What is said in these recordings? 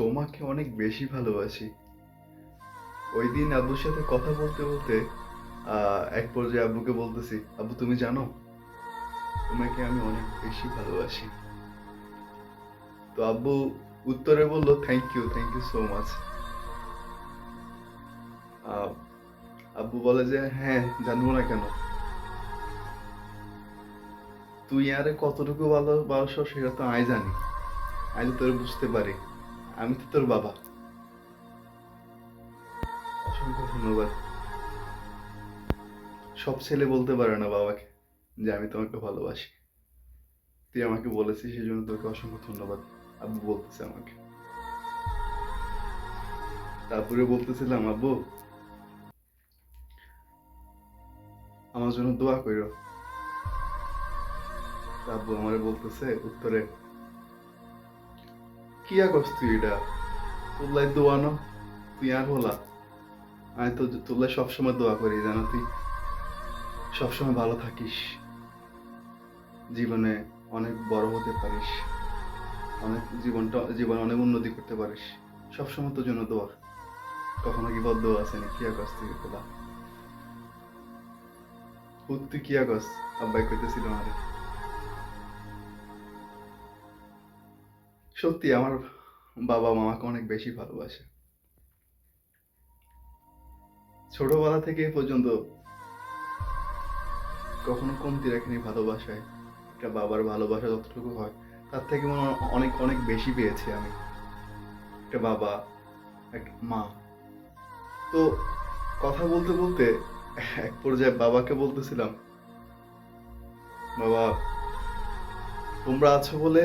তোমাকে অনেক বেশি ভালোবাসি। ওই দিন আব্বুর সাথে কথা বলতে বলতে এক পর্যায়ে আব্বুকে বলতেছি, আব্বু, তুমি জানো? তোমাকে আমি অনেক বেশি ভালোবাসি। তো আব্বু উত্তরে বলল thank you thank you so much আব্বু বলে যে হ্যাঁ জানব না কেন। তুই আরে কতটুকু ভালোবাসো সেটা তো আমি জানি। আমি তোর বুঝতে পারি। আমি তো তোর বাবা? অসংখ্য ধন্যবাদ। সব ছেলে বলতে পারে না বাবাকে যে আমি তোমাকে ভালোবাসি। তুই আমাকে বলেছিস, সেই জন্য তোকে অসংখ্য ধন্যবাদ। আব্বু বলতেছে আমাকে। তারপরে বলতেছিলাম, আব্বু, আমার জন্য দোয়া কইরো। তা আব্বু আমারে বলতেছে, উত্তরে কি আগস তুই এটা? তোল্লাই দোয়া ন? তুই আর হলা আমি তো তোল্লাই সবসময় দোয়া করি, জানো তুই? সবসময় ভালো থাকিস। জীবনে অনেক বড় হতে পারিস। অনেক জীবনটা জীবনে অনেক উন্নতি করতে পারিস। সবসময় তোর জন্য দোয়া। কখনো কি বদ্ধ আছে না? কি আগস তুই তোলা তুই কি আগস আব্বাই কইতেছিল আমারে। সত্যি আমার বাবা মামাকে অনেক বেশি ভালোবাসে। ছোটবেলা থেকে পর্যন্ত কখনো কমতি রাখিনি ভালোবাসায়। একটা বাবার ভালোবাসা যতটুকু হয়, তার থেকে মনে অনেক অনেক বেশি পেয়েছি আমি। একটা বাবা একটা মা। তো কথা বলতে বলতে এক পর্যায়ে বাবাকে বলতেছিলাম, বাবা, তোমরা আছো বলে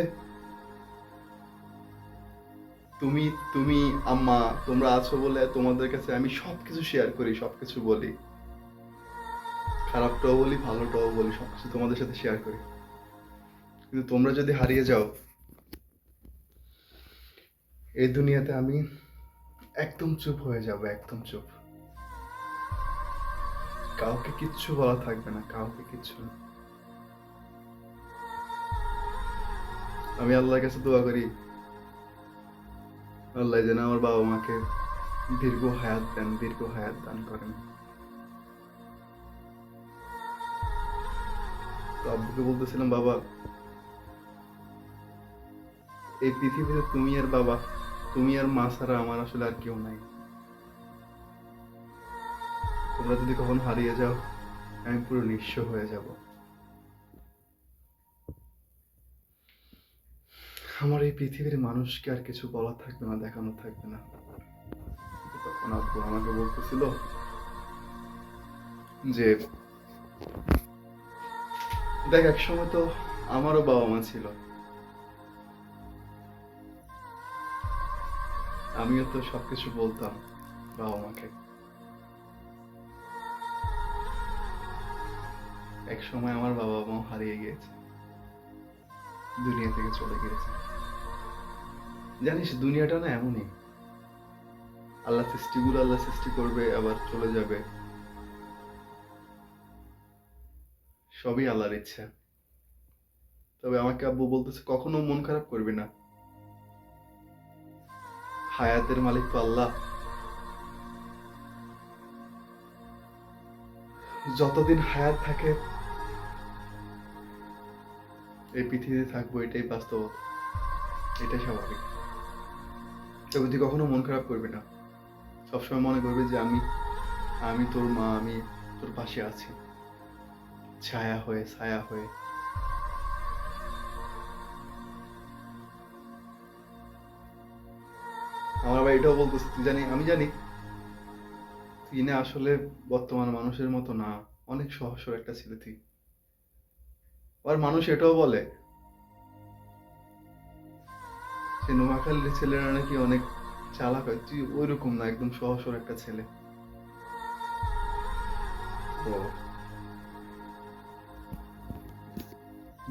তুমি তুমি, আম্মা, তোমরা আছো বলে তোমাদের কাছে আমি সব কিছু শেয়ার করি সব কিছু বলি। খারাপটাও বলি, ভালোটাও বলি, সবকিছু তোমাদের সাথে শেয়ার করি। কিন্তু তোমরা যদি হারিয়ে যাও, এই দুনিয়াতে আমি একদম চুপ হয়ে যাব, একদম চুপ। কাউকে কিচ্ছু বলা থাকবে না, কাউকে কিচ্ছু না। আমি আল্লাহর কাছে দোয়া করি আল্লাহ যেন আমার বাবা মাকে দীর্ঘ হায়াত দেন, দীর্ঘ হায়াত দান করেন। তো আব্বুকে বলতেছিলাম, বাবা, এই পৃথিবীতে তুমি আর বাবা, তুমি আর মা ছাড়া আমার আসলে আর কেউ নাই। তোমরা যদি কখন হারিয়ে যাও, আমি পুরো নিঃস্ব হয়ে যাব। আমার এই পৃথিবীর মানুষকে আর কিছু বলার থাকবে না, দেখানো থাকবে না। তখন আব্বু আমাকে বলতেছিল যে, দেখ, এক সময় তো আমারও বাবা মা ছিল। আমিও তো সবকিছু বলতাম বাবা মাকে। এক সময় আমার বাবা মা হারিয়ে গিয়েছে। দুনিয়া থেকে চলে গিয়েছে। জানিস, দুনিয়াটা না এমনই। আল্লাহ সৃষ্টিগুলো আল্লাহ সৃষ্টি করবে, আবার চলে যাবে। সবই আল্লাহর ইচ্ছা। তবে আমাকে আব্বু বলতেছে, কখনো মন খারাপ করবি না। হায়াতের মালিক তো আল্লাহ। যতদিন হায়াত থাকে এই পৃথিবীতে থাকব এটাই বাস্তবতা। এটাই স্বাভাবিক। তবে তুই কখনো মন খারাপ করবি না। সবসময় মনে করবে যে আমি আমি তোর মা, আমি তোর পাশে আছি। ছায়া হয়ে ছায়া হয়ে। আমার আবার এটাও বলতেছে, তুই জানি, আমি জানি, তুই না আসলে বর্তমান মানুষের মতো না। অনেক সহজ সরল একটা ছেলে তুই। আর মানুষ এটাও বলে সে নোয়াখালীর ছেলেরা নাকি অনেক চালাক হয়। তুই ওই রকম না, একদম সহসর একটা ছেলে।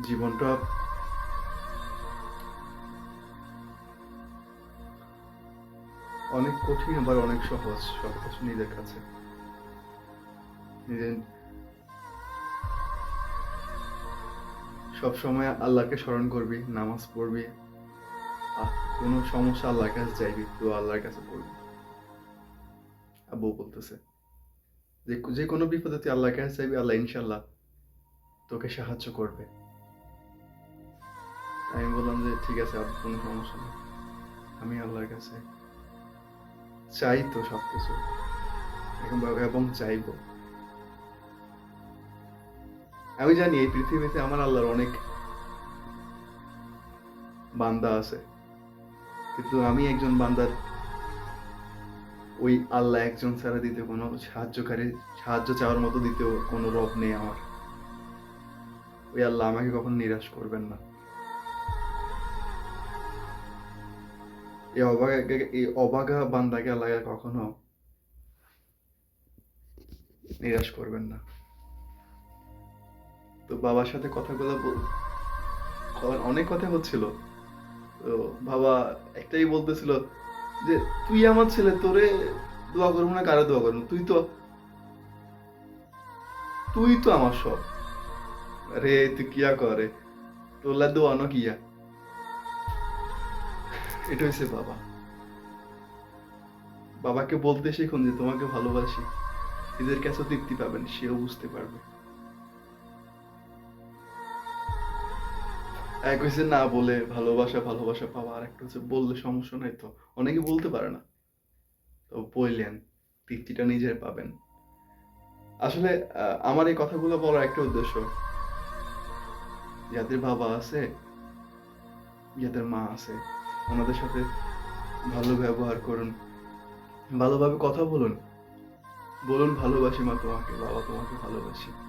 জীবনটা অনেক কঠিন, আবার অনেক সহজ। সবকিছু নিজের কাছে। নিজের সব সময় আল্লাহকে স্মরণ করবি, নামাজ পড়বি। কোনো সমস্যা আল্লাহর কাছে চাইবি তো আল্লাহর কাছে পড়বি আব্বু বলতেছে, যে যে কোনো বিপদে তুই আল্লাহর কাছে চাইবি, আল্লাহ ইনশাল্লাহ তোকে সাহায্য করবে। আমি বললাম যে, ঠিক আছে আব্বু, কোনো সমস্যা নেই। আমি আল্লাহর কাছে চাই তো সবকিছু। এবং এবং চাইব। আমি জানি এই পৃথিবীতে আমার আল্লাহর অনেক বান্দা আছে। কিন্তু আমি একজন বান্দার ওই আল্লাহ একজন ছাড়া দিতে কোনো সাহায্যকারী, সাহায্য চাওয়ার মতো দিতেও কোনো রব নেই আমার। ওই আল্লাহ আমাকে কখনো নিরাশ করবেন না। এই অবাগা এই অবাগা বান্দাকে আল্লাহ কখনো নিরাশ করবেন না। তো বাবার সাথে কথাগুলো বল- কথা- অনেক কথা হচ্ছিল। তো বাবা একটাই বলতেছিল যে, তুই আমার ছেলে, তোরে দোয়া করব না, কারও দোয়া করব তুই তো তুই তো আমার সব রে তুই কিয়া করে তোলা দোয়া ন কিয়া? এটা হয়েছে বাবা। বাবাকে বলতে শিখুন যে, তোমাকে ভালোবাসি। নিজের কাছে তৃপ্তি পাবেন, সেও বুঝতে পারবে। এক হচ্ছে না বলে ভালোবাসা ভালোবাসা পাওয়া, আর একটা হচ্ছে বললে সমস্যা নাই তো। অনেকে বলতে পারে না। তো বললেন, তৃপ্তিটা নিজের পাবেন। আসলে আমার এই কথাগুলো বলার একটা উদ্দেশ্য। যাদের বাবা আছে, যাদের মা আছে, ওনাদের সাথে ভালো ব্যবহার করুন। ভালোভাবে কথা বলুন। বলুন, ভালোবাসি মা তোমাকে, বাবা তোমাকে ভালোবাসি।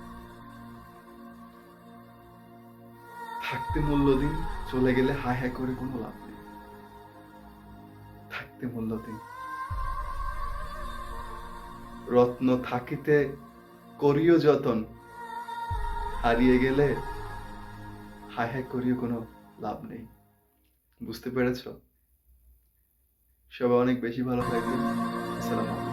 থাকতে মূল্য দিন, চলে গেলে হায় হায় করে কোনো লাভ নেই। থাকতে মূল্য দিন। রত্ন থাকিতে করিও যতন, হারিয়ে গেলে হায় হায় করিও কোনো লাভ নেই। বুঝতে পেরেছ? সবাই অনেক বেশি ভালো থাকবে আসসালামু